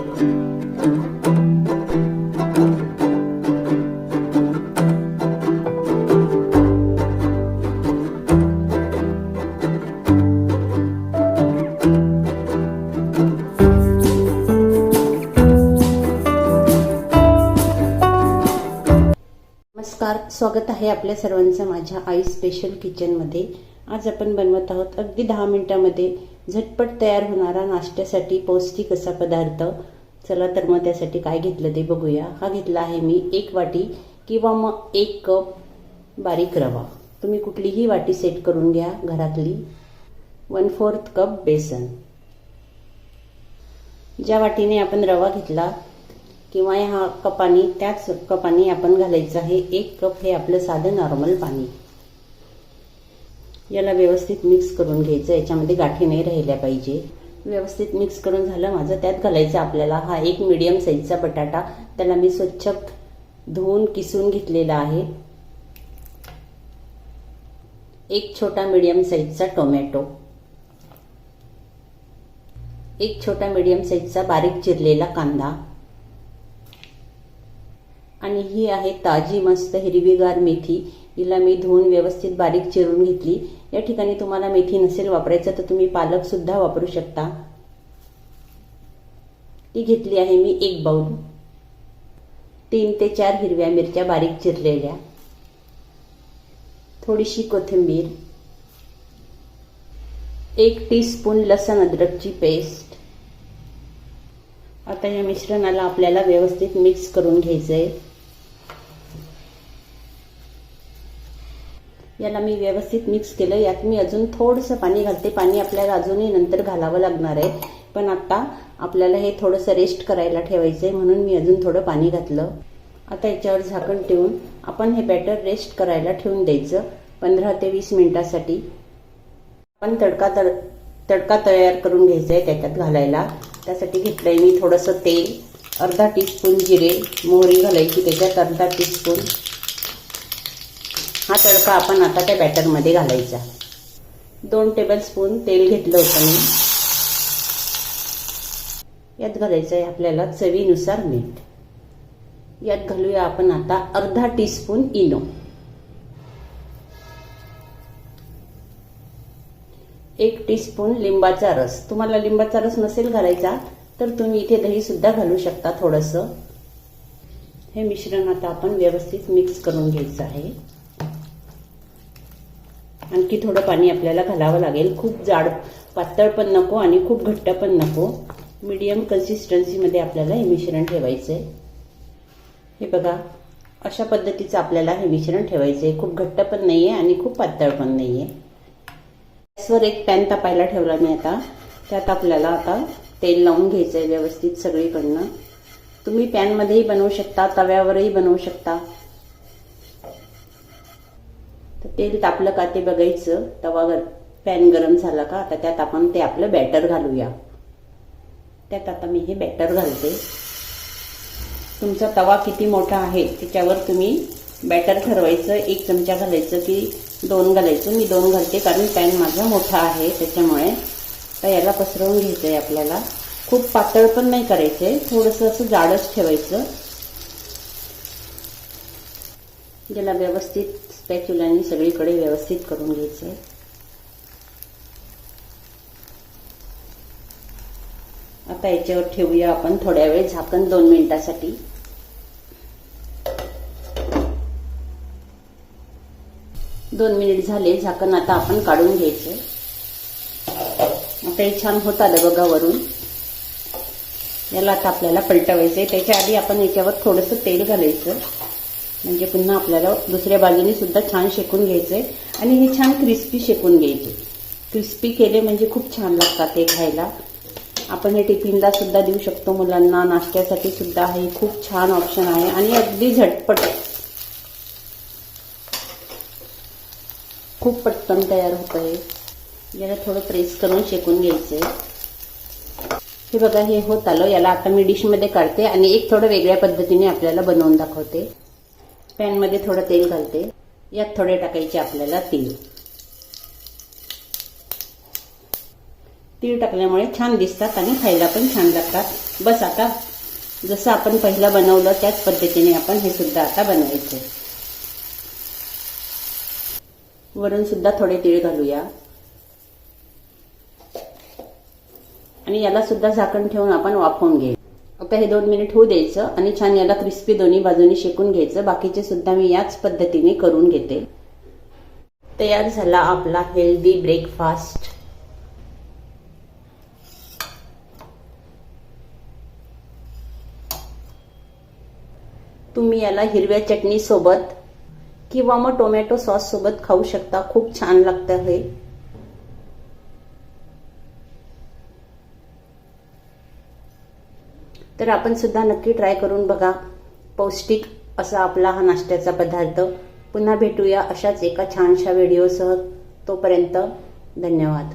नमस्कार स्वागत आहे आपल्या सर्वांचं माझ्या आई स्पेशल किचनमध्ये. आज आपण बनवत आहोत अगदी दहा मिनिटामध्ये झटपट तयार होणारा नाश्त्यासाठी पौष्टिक असा पदार्थ. चला तर मग त्यासाठी काय घेतलं ते बघूया. हा घेतला आहे मी एक वाटी किंवा मग एक कप बारीक रवा. तुम्ही कुठलीही वाटी सेट करून घ्या घरातली. One fourth cup besan. ज्या वाटीने आपण रवा घेतला किंवा ह्या कपाने त्याच कपानी आपण घालायचं आहे एक कप हे आपलं साधं नॉर्मल पाणी. याला व्यवस्थित मिक्स करून घ्यायचं याच्यामध्ये गाठी नाही राहिल्या पाहिजे. व्यवस्थित मिक्स करून झालं माझं त्यात घालायचं आपल्याला. हा एक मिडियम साईजचा बटाटा. त्याला मी स्वच्छ धुवून किसून घेतलेला आहे. एक छोटा मिडियम साईजचा टोमॅटो एक छोटा मिडियम साईजचा बारीक चिरलेला कांदा. आणि ही आहे ताजी मस्त हिरवीगार मेथी. हिला मी धुवून व्यवस्थित बारीक चिरून घेतली. या ठिकाणी तुम्हाला मेथी नसेल वापरायचं तर तुम्ही पालक सुद्धा वापरू शकता. ती घेतली आहे मी एक बाउल. तीन ते चार हिरव्या मिरच्या बारीक चिरलेल्या. थोडीशी कोथिंबीर. एक टीस्पून लसण अद्रकची पेस्ट आता या मिश्रणाला आपल्याला व्यवस्थित मिक्स करून घ्यायचं आहे याला मी व्यवस्थित मिक्स केलं. यात मी अजून थोडंसं पाणी घालते. पाणी आपल्याला अजूनही नंतर घालावं लागणार आहे. पण आता आपल्याला हे थोडंसं रेस्ट करायला ठेवायचं आहे म्हणून मी अजून थोडं पाणी घातलं. आता याच्यावर झाकण ठेवून आपण हे बॅटर रेस्ट करायला ठेवून द्यायचं. पंधरा ते वीस मिनिटासाठी. आपण तडका तड तडका तयार करून घ्यायचा आहे त्याच्यात घालायला. त्यासाठी घेतलंय मी थोडंसं तेल. अर्धा टीस्पून जिरे. मोहरी घालायची त्याच्यात अर्धा टीस्पून हा तडका आपण आता त्या बॅटरमध्ये घालायचा. दोन टेबलस्पून तेल घेतलं होतं मी. यात घालायचं आहे आपल्याला चवीनुसार मीठ. यात घालूया आपण आता अर्धा टीस्पून इनो. एक टीस्पून लिंबाचा रस. तुम्हाला लिंबाचा रस नसेल घालायचा तर तुम्ही इथे दही सुद्धा घालू शकता थोडंसं. हे मिश्रण आता आपण व्यवस्थित मिक्स करून घ्यायचं आहे. आणखी थोडं पाणी आपल्याला घालावं लागेल. खूप जाड पातळ पण नको आणि खूप घट्ट पण नको. मीडियम कन्सिस्टन्सीमध्ये आपल्याला हे मिश्रण ठेवायचं आहे हे बघा अशा पद्धतीचं आपल्याला हे मिश्रण ठेवायचं आहे खूप घट्ट पण नाही आहे आणि खूप पातळ पण नाही आहे गॅसवर एक पॅन तापायला ठेवला मी आता. त्यात आपल्याला आता तेल लावून घ्यायचं आहे व्यवस्थित सगळीकडनं. तुम्ही पॅनमध्येही बनवू शकता तव्यावरही बनवू शकता. तर तेल तापलं का ते बघायचं. तवा पॅन गरम झाला का आता त्यात आपण ते आपलं बॅटर घालूया. त्यात आता मी हे बॅटर घालते. तुमचा तवा किती मोठा आहे त्याच्यावर तुम्ही बॅटर ठरवायचं एक चमचा घालायचं की दोन घालायचं. मी दोन घालते कारण पॅन माझा मोठा आहे त्याच्यामुळे तर याला पसरवून घ्यायचं आहे आपल्याला. खूप पातळ पण नाही करायचं आहे थोडंसं असं जाडच ठेवायचं. ज्याला व्यवस्थित स्पॅच्युलाने सगळीकडे व्यवस्थित करून घ्यायचं. आहे आता याच्यावर ठेवूया आपण थोड्या वेळ झाकण दोन मिनिटासाठी. दोन मिनिट झाले झाकण आता आपण काढून घ्यायचे. आता हे छान होत आलं बघा वरून. याला आता आपल्याला पलटवायचंय. त्याच्या आधी आपण याच्यावर थोडंसं तेल घालायचं. म्हणजे पुन्हा आपल्याला दुसऱ्या बाजूने सुद्धा छान शेकून घ्यायचंय. आणि हे छान क्रिस्पी शेकून घ्यायचे. क्रिस्पी केले म्हणजे खूप छान लागतात ते खायला. आपण हे टिफिनला सुद्धा देऊ शकतो मुलांना. नाश्त्यासाठी सुद्धा हे खूप छान ऑप्शन आहे आणि अगदी झटपट. खूप पटकन तयार होत आहे याला थोडं प्रेस करून शेकून घ्यायचंय. हे बघा हे होत आलं. याला आता मी डिशमध्ये काढते आणि एक थोडं वेगळ्या पद्धतीने आपल्याला बनवून दाखवते. पॅनमध्ये थोडं तेल घालते. यात थोडे टाकायचे आपल्याला तेल तीळ टाकल्यामुळे छान दिसतात आणि खायला पण छान लागतात. बस आता जसं आपण पहिलं बनवलं त्याच पद्धतीने आपण हे सुद्धा आता बनवायचे वरून सुद्धा थोडे तीळ घालूया. आणि याला सुद्धा झाकण ठेवून आपण वाफवून घे आता हे दोन मिनिट होऊ द्यायचं आणि छान याला क्रिस्पी दोन्ही बाजूनी शेकून घ्यायचं. बाकीचे सुद्धा मी याच पद्धतीने करून घेते. तयार झाला आपला हेल्दी ब्रेकफास्ट तुम्ही याला हिरव्या चटणी सोबत किंवा मग टोमॅटो सॉस सोबत खाऊ शकता. खूप छान लागतं हे. तर आपण सुद्धा नक्की ट्राय करून बघा. पौष्टिक असा आपला हा नाश्त्याचा पदार्थ. पुन्हा भेटूया अशाच एका छानशा व्हिडिओसह तोपर्यंत धन्यवाद.